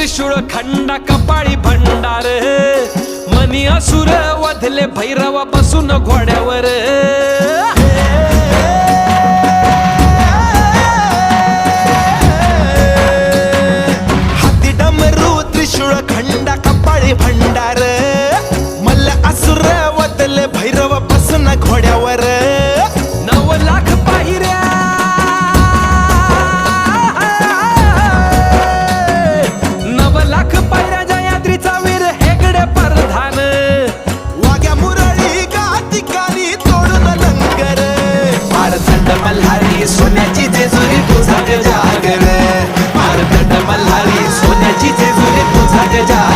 त्रिशूळ खंडा कपाळी भंडार. मनी असुर वधले भैरवा बसून घोड्यावर. हाती डमरू त्रिशूळ खंड कपाळी भंडार. मल्ल असुर वधले भैरव बसून घोड्यावर. मल्हारी तोडून लंगर मार मल्हारी सोन्याची जेजुरी तुझा जागर मार मल्हारी सोन्याची जेजुरी तुझा जागर